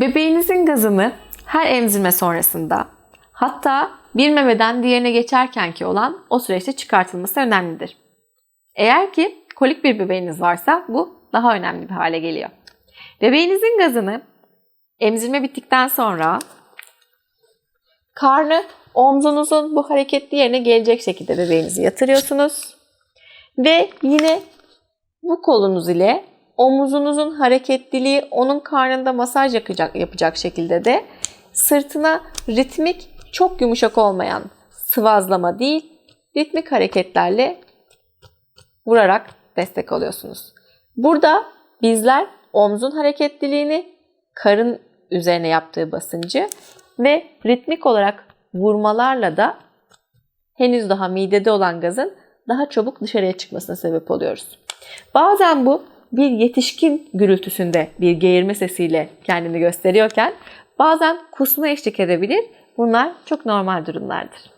Bebeğinizin gazını her emzirme sonrasında hatta bir memeden diğerine geçerkenki olan o süreçte çıkartılması önemlidir. Eğer ki kolik bir bebeğiniz varsa bu daha önemli bir hale geliyor. Bebeğinizin gazını emzirme bittikten sonra karnı omzunuzun bu hareketli yerine gelecek şekilde bebeğinizi yatırıyorsunuz. Ve yine bu kolunuz ile omuzunuzun hareketliliği onun karnında masaj yapacak, yapacak şekilde de sırtına ritmik çok yumuşak olmayan sıvazlama değil ritmik hareketlerle vurarak destek alıyorsunuz. Burada bizler omzun hareketliliğini, karın üzerine yaptığı basıncı ve ritmik olarak vurmalarla da henüz daha midede olan gazın daha çabuk dışarıya çıkmasına sebep oluyoruz. Bazen bu bir yetişkin gürültüsünde bir geğirme sesiyle kendini gösteriyorken bazen kusma eşlik edebilir. Bunlar çok normal durumlardır.